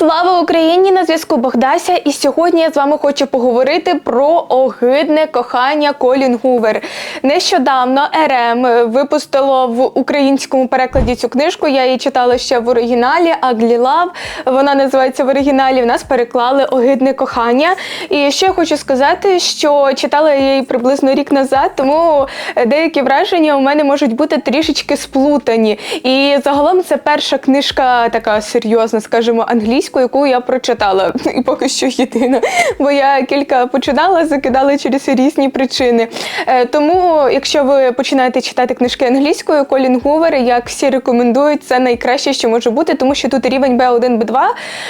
Слава Україні! На зв'язку Богдася, і сьогодні я з вами хочу поговорити про огидне кохання Колін Гувер. Нещодавно РМ випустило в українському перекладі цю книжку. Я її читала ще в оригіналі. Аглі Лав. Вона називається в оригіналі. В нас переклали огидне кохання. І ще я хочу сказати, що читала я її приблизно рік назад, тому деякі враження у мене можуть бути трішечки сплутані. І загалом це перша книжка, така серйозна, скажімо, англійською, яку я прочитала. І поки що єдина. Бо я кілька починала, закидала через різні причини. Е, Тому, якщо ви починаєте читати книжки англійською, Колін Гувер, як всі рекомендують, це найкраще, що може бути, тому що тут рівень B1, B2.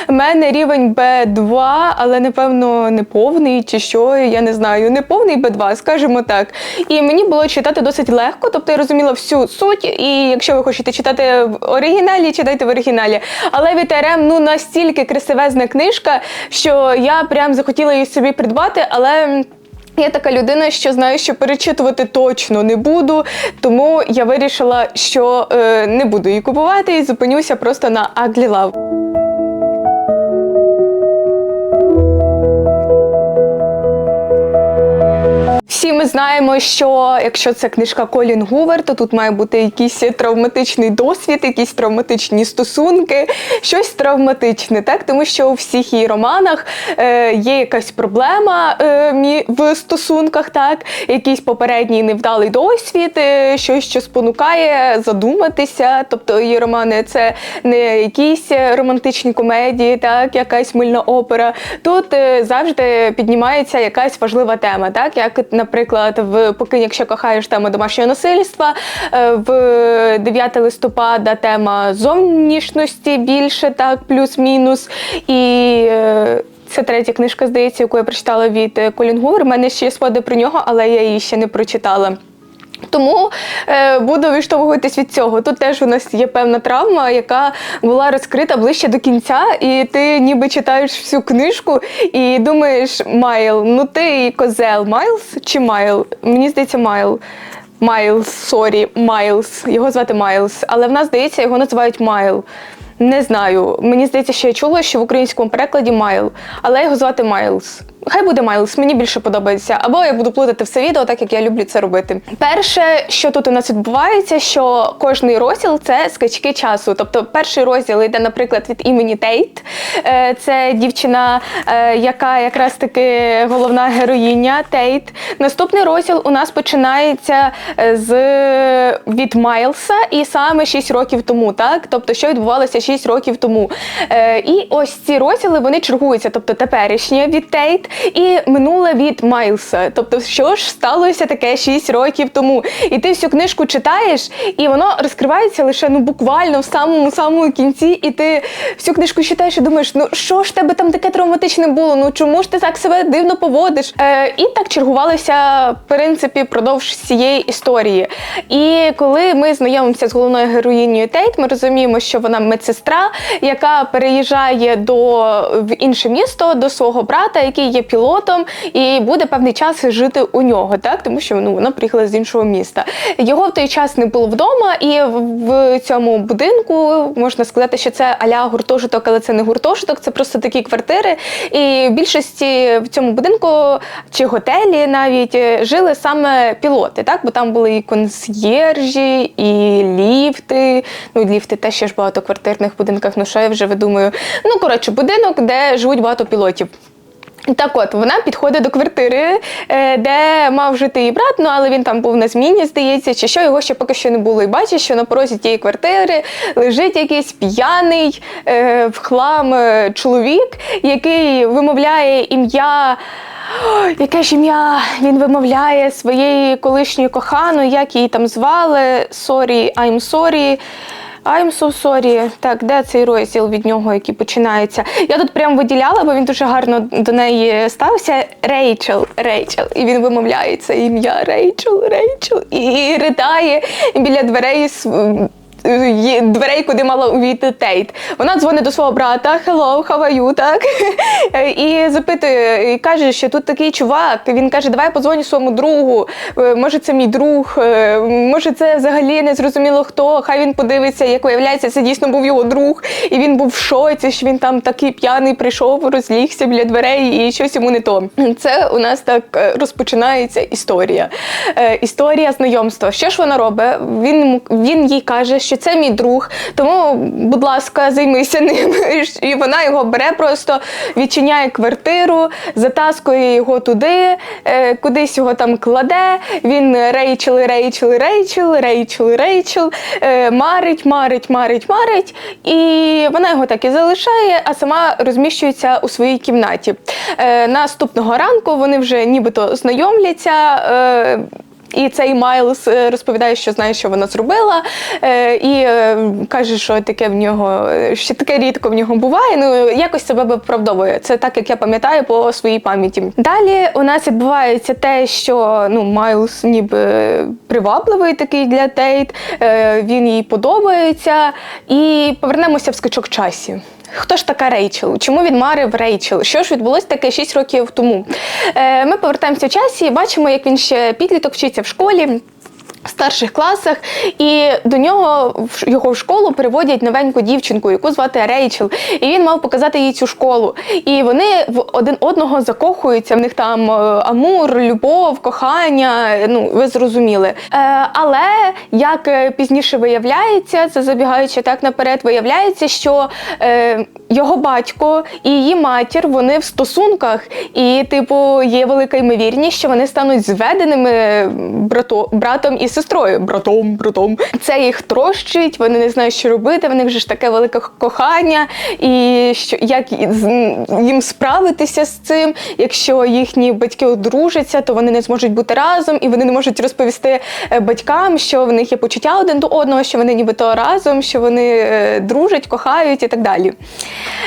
У мене рівень B2, але напевно не повний чи що, я не знаю. Не повний B2, скажімо так. І мені було читати досить легко, тобто я розуміла всю суть. І якщо ви хочете читати в оригіналі, читайте в оригіналі. Але від РМ ну настільки красивезна книжка, що я прям захотіла її собі придбати, але. Я така людина, що знаю, що перечитувати точно не буду, тому я вирішила, що е, не буду її купувати і зупинюся просто на Ugly Love. Всі ми знаємо, що якщо це книжка Колін Гувер, то тут має бути якийсь травматичний досвід, якісь травматичні стосунки, щось травматичне, так тому що у всіх її романах е, є якась проблема е, в стосунках, так якийсь попередній невдалий досвід, е, щось, що спонукає задуматися. Тобто її романи це не якісь романтичні комедії, так якась мильна опера. Тут е, завжди піднімається якась важлива тема, так як, наприклад, в «Покинь, якщо кохаєш тема домашнього насильства, е, в 9 листопада тема зовнішності більше, так, плюс-мінус. І е, це третя книжка, здається, яку я прочитала від е, Колін Гувер. У мене ще є споди про нього, але я її ще не прочитала. Тому е, буду відштовхуватись від цього. Тут теж у нас є певна травма, яка була розкрита ближче до кінця, і ти ніби читаєш всю книжку і думаєш, Майл, ну ти козел, Майлз чи Майл? Мені здається, Майл. Майлз, сорі, Майлз. Його звати Майлз. Але в нас здається, його називають Майл. Не знаю. Мені здається, що я чула, що в українському перекладі Майл, але його звати Майлз. Хай буде Майлз, мені більше подобається. Або я буду плутати все відео, так як я люблю це робити. Перше, що тут у нас відбувається, що кожний розділ це скачки часу. Тобто, перший розділ йде, наприклад, від імені Тейт. Е, Це дівчина, е, яка якраз таки головна героїня Тейт. Наступний розділ у нас починається е, з від Майлса, і саме 6 років тому, так? Тобто, що відбувалося 6 років тому. І ось ці розділи вони чергуються, тобто теперішнє від Тейт і минуле від Майлса. Тобто, що ж сталося таке 6 років тому. І ти всю книжку читаєш, і воно розкривається лише ну буквально в самому самому кінці, і ти всю книжку читаєш і думаєш, ну що ж тебе там таке травматичне було? Ну чому ж ти так себе дивно поводиш? Е, і так чергувалося, в принципі, продовж цієї історії. І коли ми знайомимося з головною героїнею Тейт, ми розуміємо, що вона медсестра, яка переїжджає до в інше місто до свого брата, який є пілотом, і буде певний час жити у нього, так тому що ну вона приїхала з іншого міста. Його в той час не було вдома, і в, цьому будинку можна сказати, що це аля гуртожиток, але це не гуртожиток, це просто такі квартири. І в більшості в цьому будинку чи готелі навіть е, жили саме пілоти, так бо там були і консьєржі, і ліфти. Ну, ліфти теж ще ж багатоквартирних будинках. Ну що я вже видумаю. Ну коротше, будинок, де живуть багато пілотів. Так от, вона підходить до квартири, е, де мав жити її брат, ну але він там був на зміні, здається, чи що його ще поки що не було. І бачить, що на порозі тієї квартири лежить якийсь п'яний е, в хлам е, чоловік, який вимовляє ім'я. Яке ж ім'я він вимовляє своєї колишньої коханої, як її там звали? Sorry, I'm sorry. I'm so sorry. Так, де цей розділ від нього, який починається? Я тут прям виділяла, бо він дуже гарно до неї стався. Рейчел, Рейчел. І він вимовляє це ім'я Рейчел, Рейчел. І ридає біля дверей дверей, куди мала увійти Тейт. Вона дзвонить до свого брата Hello, how are you, так? І запитує, і каже, що тут такий чувак. Він каже, давай подзвоню своєму другу. Е, Може, це мій друг, е, може, це взагалі не зрозуміло хто. Хай він подивиться, як виявляється, це дійсно був його друг. І він був в шоці, що він там такий п'яний прийшов, розлігся біля дверей і щось йому не то. Це у нас так е, розпочинається історія. Історія знайомства. Що ж вона робить? Він, він їй каже, що це мій друг, тому, будь ласка, займися ним. І вона його бере просто, відчиняє квартиру, затаскує його туди, е, кудись його там кладе. Він рейчел, рейчел, рейчел, рейчел, рейчел, е, марить, марить, марить, марить. І вона його так і залишає, а сама розміщується у своїй кімнаті. Е, Наступного ранку вони вже нібито знайомляться. І цей Майлз е, розповідає, що знає, що вона зробила, е, і е, каже, що таке в нього, е, що таке рідко в нього буває. Ну якось себе виправдовує. Це так, як я пам'ятаю по своїй пам'яті. Далі у нас відбувається те, що ну Майлз ніби привабливий такий для Тейт, він їй подобається. І повернемося в скачок часі. Хто ж така Рейчел? Чому він марив Рейчел? Що ж відбулося таке 6 років тому? Е, ми повертаємося в часі і бачимо, як він ще підліток вчиться в школі. В старших класах, і до нього його в школу переводять новеньку дівчинку, яку звати Рейчел. І він мав показати їй цю школу. І вони в один одного закохуються. В них там е, амур, любов, кохання. Ну ви зрозуміли. Е, але як е, пізніше виявляється, це забігаючи так наперед, виявляється, що е, його батько і її матір вони в стосунках, і, типу, є велика ймовірність, що вони стануть зведеними брато, братом і сестрою. Братом, братом. Це їх трощить, вони не знають, що робити. В них вже ж таке велике кохання, і що як їм справитися з цим, якщо їхні батьки одружаться, то вони не зможуть бути разом, і вони не можуть розповісти е, батькам, що в них є почуття один до одного, що вони нібито разом, що вони е, дружать, кохають і так далі.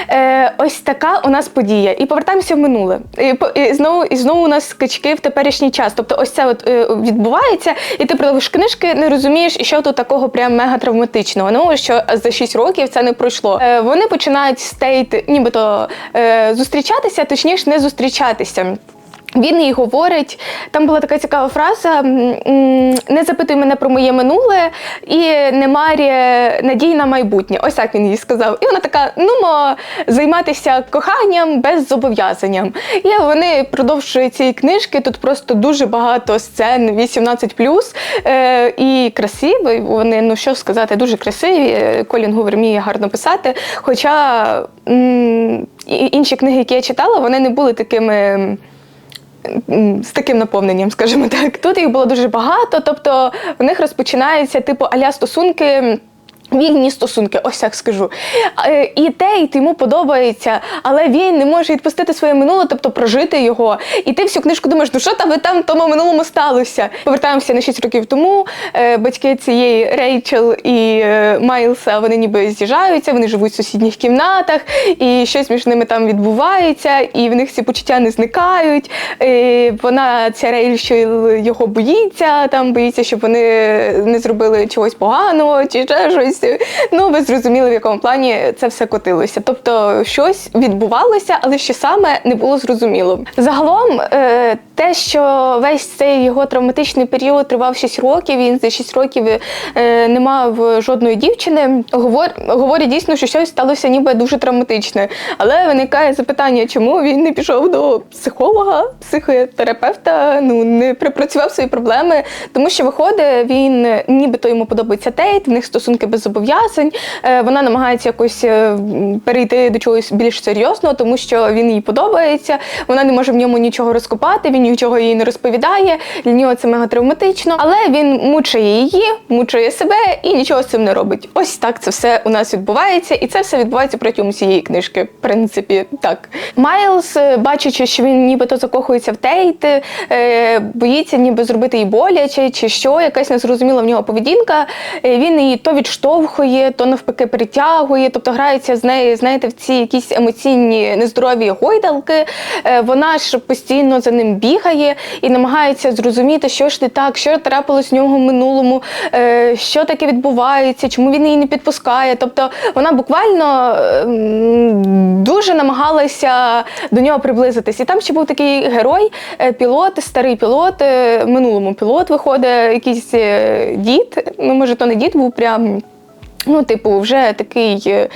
Е, ось така у нас подія. І повертаємося в минуле. І, і знову і знову у нас скачки в теперішній час. Тобто, ось це от е, відбувається, і ти продовжуєш книжки, не розумієш, що тут такого прям мега травматичного. Ну що за 6 років це не пройшло. Е, вони починають стейт, нібито е, зустрічатися, точніше, не зустрічатися. Він їй говорить, там була така цікава фраза: не запитуй мене про моє минуле і не марі надій на майбутнє. Ось так він їй сказав. І вона така: ну займатися коханням без зобов'язанням. І вони продовжують цієї книжки. Тут просто дуже багато сцен 18+, е, і красиві. Вони, ну що сказати, дуже красиві. Колін Гувер вміє гарно писати. Хоча інші книги, які я читала, вони не були такими. З таким наповненням, скажімо так. Тут їх було дуже багато, тобто в них розпочинаються типу аля стосунки. Вільні стосунки, ось так скажу. Е, І Тейт йому подобається, але він не може відпустити своє минуле, тобто прожити його. І ти всю книжку думаєш, ну що там там в тому минулому сталося? Повертаємося на 6 років тому. Е, Батьки цієї Рейчел і е, Майлса вони ніби з'їжджаються, вони живуть в сусідніх кімнатах, і щось між ними там відбувається, і в них ці почуття не зникають. І вона, ця Рейчел, його боїться, там боїться, щоб вони не зробили чогось поганого чи ще щось. Ну, ви зрозуміли, в якому плані це все котилося. Тобто щось відбувалося, але що саме не було зрозуміло. Загалом, е, те, що весь цей його травматичний період тривав 6 років, він за 6 років е, не мав жодної дівчини, говор, говорить дійсно, що щось сталося ніби дуже травматичне. Але виникає запитання, чому він не пішов до психолога, психотерапевта, ну не припрацював свої проблеми, тому що виходить, він нібито йому подобається Тейт, в них стосунки без зобов'язань. Е, Вона намагається якось е, перейти до чогось більш серйозного, тому що він їй подобається. Вона не може в ньому нічого розкопати, він нічого їй не розповідає. Для нього це мега травматично. Але він мучає її, мучає себе і нічого з цим не робить. Ось так це все у нас відбувається, і це все відбувається протягом цієї книжки. В принципі, так. Майлз, е, бачачи, що він нібито закохується в Тейт, боїться ніби зробити їй боляче, чи що, якась незрозуміла в нього поведінка. Він її то відштовхує, то навпаки притягує, тобто грається з нею, знаєте, в ці якісь емоційні нездорові гойдалки. Е, Вона ж постійно за ним бігає. і намагається зрозуміти, що ж не так, що трапилось в нього в минулому, е, що таке відбувається, чому він її не підпускає. Тобто вона буквально ем, дуже намагалася до нього приблизитись. І там ще був такий герой, е, пілот, старий пілот, минулому пілот виходить, якийсь дід. Ну, може, то не дід був прям. Ну, типу, вже такий е,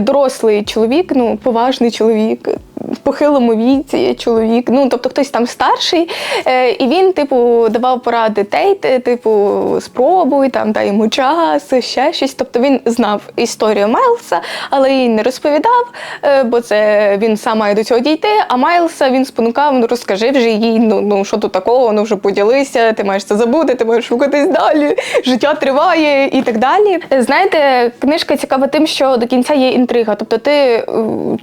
дорослий чоловік, ну, поважний чоловік, в похилому віці чоловік, ну, тобто хтось там старший. Е, і він, типу, давав поради Тейт, типу, спробуй, там, дай йому час, ще щось. Тобто він знав історію Майлса, але їй не розповідав, е, бо це він сам має до цього дійти. А Майлса він спонукав, ну розкажи вже їй, ну, ну що тут такого, ну вже поділися, ти маєш це забути, ти маєш рухатись далі, життя триває і так далі. Е, Книжка цікава тим, що до кінця є інтрига. Тобто ти е,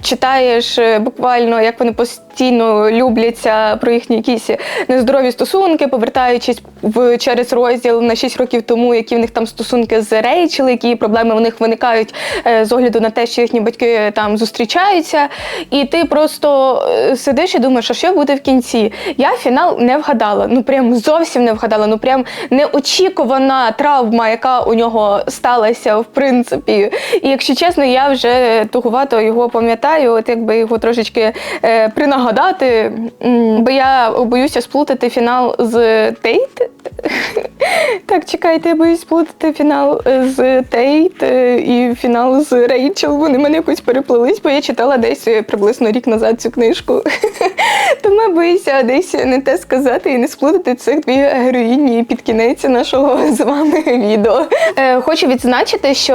читаєш е, буквально, як вони постійно любляться про їхні якісь нездорові стосунки, повертаючись в через розділ на 6 років тому, які в них там стосунки з Рейчел, які проблеми в них виникають е, з огляду на те, що їхні батьки там зустрічаються. І ти просто сидиш і думаєш, а що буде в кінці? Я фінал не вгадала. Ну прям зовсім не вгадала. Ну прям неочікувана травма, яка у нього сталася, в принципі. І якщо чесно, я вже тугувато його пам'ятаю, от якби його трошечки е, принагадати, бо я боюся сплутати фінал з Тейт. Так, чекайте, я боюсь сплутати фінал з Тейт е, і фінал з Рейчел. Вони мене якось переплились, бо я читала десь е, приблизно рік назад цю книжку. Тому я боюся десь не те сказати і не сплутати цих дві героїні під кінець нашого з вами відео. Е, хочу відзначити, що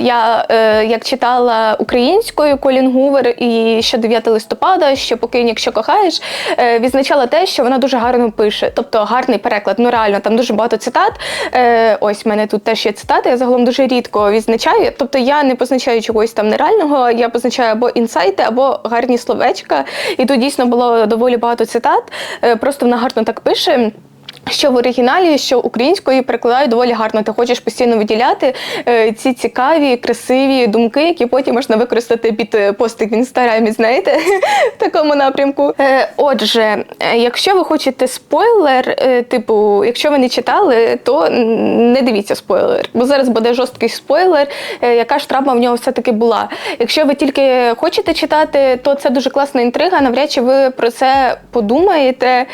я е, як читала українською Колін Гувер і ще 9 листопада, що покинь, якщо кохаєш, е, відзначала те, що вона дуже гарно пише, тобто гарний переклад. Ну реально, там дуже багато цитат. Е, ось в мене тут теж є цитати. Я загалом дуже рідко відзначаю. Тобто я не позначаю чогось там нереального, я позначаю або інсайти, або гарні словечка. І тут дійсно було доволі багато цитат. Е, просто вона гарно так пише. Що в оригіналі, що українською перекладають доволі гарно. Ти хочеш постійно виділяти е, ці цікаві, красиві думки, які потім можна використати під е, постик в інстаграмі, знаєте, в такому напрямку. Е, отже, якщо ви хочете спойлер, типу, якщо ви не читали, то не дивіться спойлер, бо зараз буде жорсткий спойлер, яка ж травма в нього все-таки була. Якщо ви тільки хочете читати, то це дуже класна інтрига. Навряд чи ви про це подумаєте.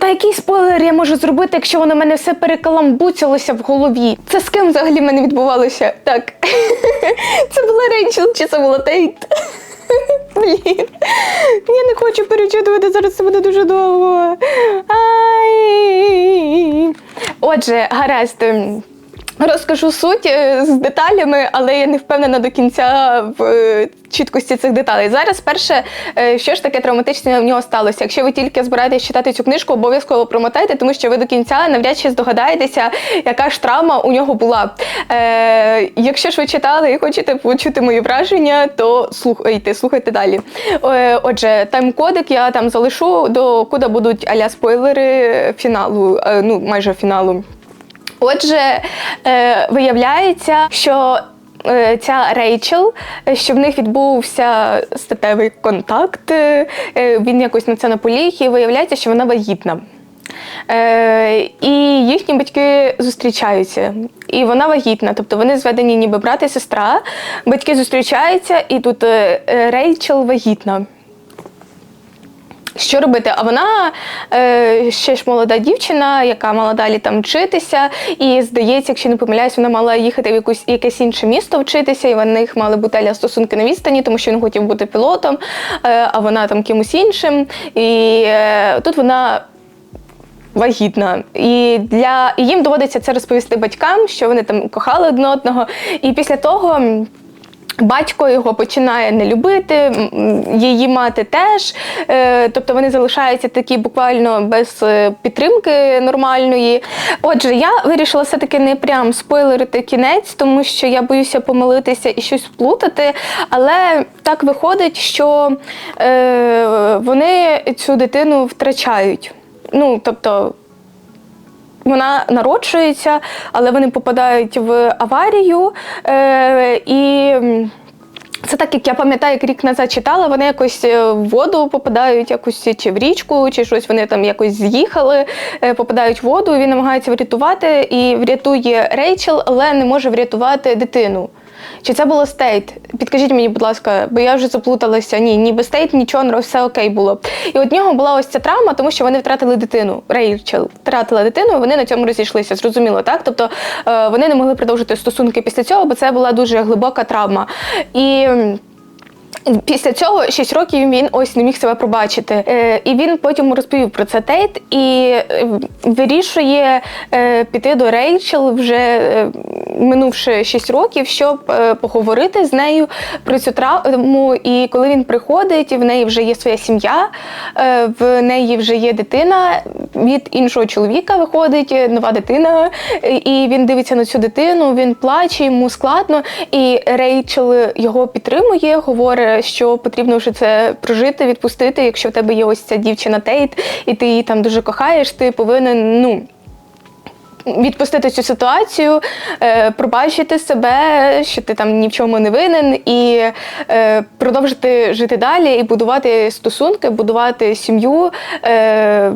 Та який спойлер я можу зробити, якщо воно в мене все перекаламбуцялося в голові? Це з ким взагалі в мене відбувалося? Так. Це була Рейчел чи це була Тейт? Блін. Я не хочу перечитувати, зараз це буде дуже довго. Ай. Отже, гаразд. Розкажу суть е, з деталями, але я не впевнена до кінця в е, чіткості цих деталей. Зараз перше, е, що ж таке травматичне в нього сталося. Якщо ви тільки збираєтесь читати цю книжку, обов'язково промотайте, тому що ви до кінця навряд чи здогадаєтеся, яка ж травма у нього була. Е, якщо ж ви читали і хочете почути мої враження, то слухайте, слухайте далі. Е, отже, тайм-кодик я там залишу, до куди будуть аля спойлери фіналу, е, ну майже фіналу. Отже, е, виявляється, що е, ця Рейчел, е, що в них відбувся статевий контакт, е, е, він якось на це наполіг, і виявляється, що вона вагітна. Е, і їхні батьки зустрічаються, і вона вагітна. Тобто вони зведені ніби брат і сестра. Батьки зустрічаються, і тут е, Рейчел вагітна. Що робити? А вона е, ще ж молода дівчина, яка мала далі там вчитися, і здається, якщо не помиляюсь, вона мала їхати в якусь якесь інше місто вчитися, і в них мали бути стосунки на відстані, тому що він хотів бути пілотом, е, а вона там кимось іншим. І е, тут вона. Вагітна, і для і їм доводиться це розповісти батькам, що вони там кохали один одного. І після того Батько його починає не любити, її мати теж. Е, Тобто вони залишаються такі буквально без е, підтримки нормальної. Отже, я вирішила все-таки не прям спойлерити кінець, тому що я боюся помилитися і щось вплутати. Але так виходить, що е, вони цю дитину втрачають. Ну, тобто, вона народжується, але вони попадають в аварію е, і. Це так, як я пам'ятаю, як рік назад читала, вони якось е, в воду попадають, якось чи в річку, чи щось вони там якось з'їхали, е, попадають в воду. Він намагається врятувати і врятує Рейчел, але не може врятувати дитину. Чи це було стейт? Підкажіть мені, будь ласка, бо я вже заплуталася. Ні, ніби стейт, нічого, все окей було. І от нього була ось ця травма, тому що вони втратили дитину. Рейчел втратила дитину, і вони на цьому розійшлися. Зрозуміло, так? Тобто е, вони не могли продовжити стосунки після цього, бо це була дуже глибока травма. І Після цього 6 років він ось не міг себе пробачити. Е, і він потім розповів про це Тейт і е, вирішує е, піти до Рейчел вже минувши 6 років, щоб поговорити з нею про цю травму. І коли він приходить, в неї вже є своя сім'я, в неї вже є дитина. Від іншого чоловіка виходить нова дитина, і він дивиться на цю дитину, він плаче, йому складно. І Рейчел його підтримує, говорить, що потрібно вже це прожити, відпустити. Якщо в тебе є ось ця дівчина Тейт, і ти її там дуже кохаєш, ти повинен ну. Відпустити цю ситуацію, е, пробачити себе, що ти там ні в чому не винен, і е, продовжити жити далі і будувати стосунки, будувати сім'ю, е,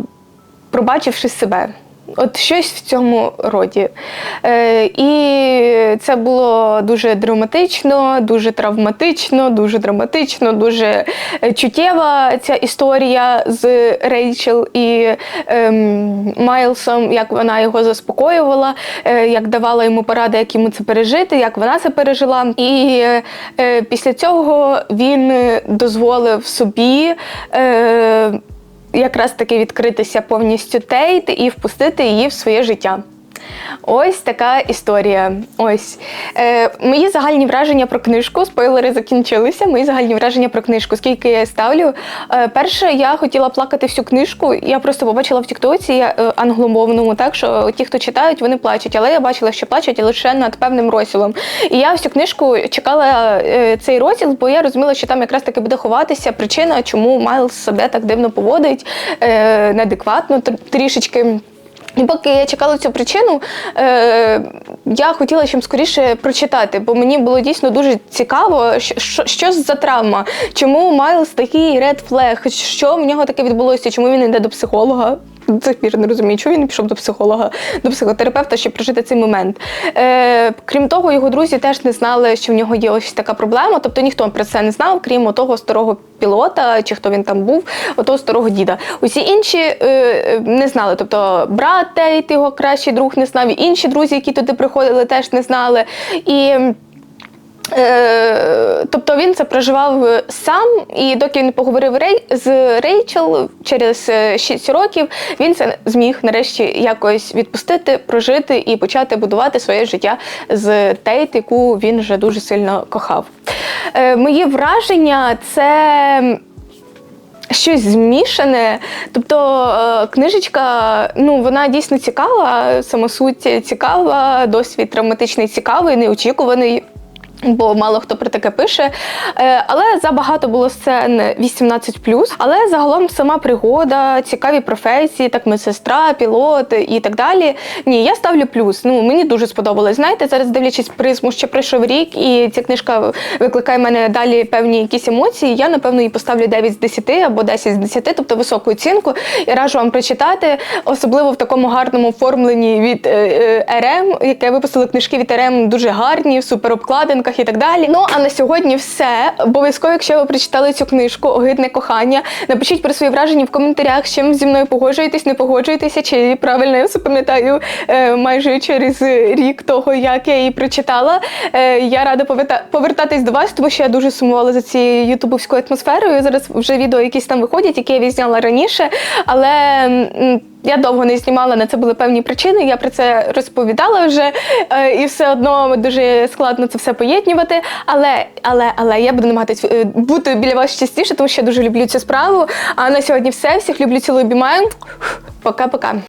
пробачивши себе. От щось в цьому роді. Е, і це було дуже драматично, дуже травматично, дуже драматично, дуже е, чуттєва ця історія з Рейчел і ем, Майлсом, як вона його заспокоювала, е, як давала йому поради, як йому це пережити, як вона це пережила. І е, після цього він дозволив собі. Е, якраз таки відкритися повністю Тейт і впустити її в своє життя. Ось така історія. Ось е, мої загальні враження про книжку. Спойлери закінчилися. Мої загальні враження про книжку. Скільки я ставлю? Е, перше, я хотіла плакати всю книжку. Я просто побачила в Тіктоці е, англомовному, так що ті, хто читають, вони плачуть. Але я бачила, що плачуть лише над певним розділом. І я всю книжку чекала е, цей розділ, бо я розуміла, що там якраз таки буде ховатися причина, чому Майлз себе так дивно поводить, е, неадекватно трішечки. І поки я чекала цю причину, е, я хотіла чим скоріше прочитати, бо мені було дійсно дуже цікаво, що, що, за травма, чому Майлз такий ред флег, що в нього таке відбулося, чому він йде до психолога. До цих пір не розумію, чому він пішов до психолога, до психотерапевта, щоб прожити цей момент. Е, крім того, його друзі теж не знали, що в нього є ось така проблема. Тобто ніхто про це не знав, крім того старого пілота, чи хто він там був, отого старого діда. Усі інші е, не знали. Тобто брат Тейт, його кращий друг не знав, і інші друзі, які туди приходили, теж не знали. І Е, тобто він це проживав сам, і доки він поговорив з Рейчел через 6 років, він це зміг нарешті якось відпустити, прожити і почати будувати своє життя з Тейт, яку він вже дуже сильно кохав. Е, Мої враження це. Щось змішане, тобто е, книжечка, ну вона дійсно цікава, самосуть цікава, досвід травматичний цікавий, неочікуваний. Бо мало хто про таке пише. Е, Але забагато було сцен 18 Але загалом сама пригода, цікаві професії, так медсестра, пілот і так далі. Ні, я ставлю плюс. Ну мені дуже сподобалось. Знаєте, зараз дивлячись призму, ще пройшов рік, і ця книжка викликає в мене далі певні якісь емоції. Я напевно їй поставлю 9 з 10 або 10 з 10, тобто високу оцінку. І раджу вам прочитати, особливо в такому гарному оформленні від е, е, РМ, яке випустили книжки від РМ дуже гарні, в суперобкладинках і так далі. Ну а на сьогодні все. Обов'язково, якщо ви прочитали цю книжку Огидне кохання, напишіть про свої враження в коментарях, з чим зі мною погоджуєтесь, не погоджуєтеся, чи правильно я все пам'ятаю е, майже через рік того, як я її прочитала. Е, я рада повертатись до вас, тому що я дуже сумувала за цією ютубовською атмосферою. Зараз вже відео якісь там виходять, які я відзняла раніше, але. Я довго не знімала, на це були певні причини. Я про це розповідала вже, е, і все одно дуже складно це все поєднувати. Але, але, але я буду намагатись е, бути біля вас частіше, тому що я дуже люблю цю справу. А на сьогодні все. Всіх люблю, цілую, обіймаю. Пока-пока.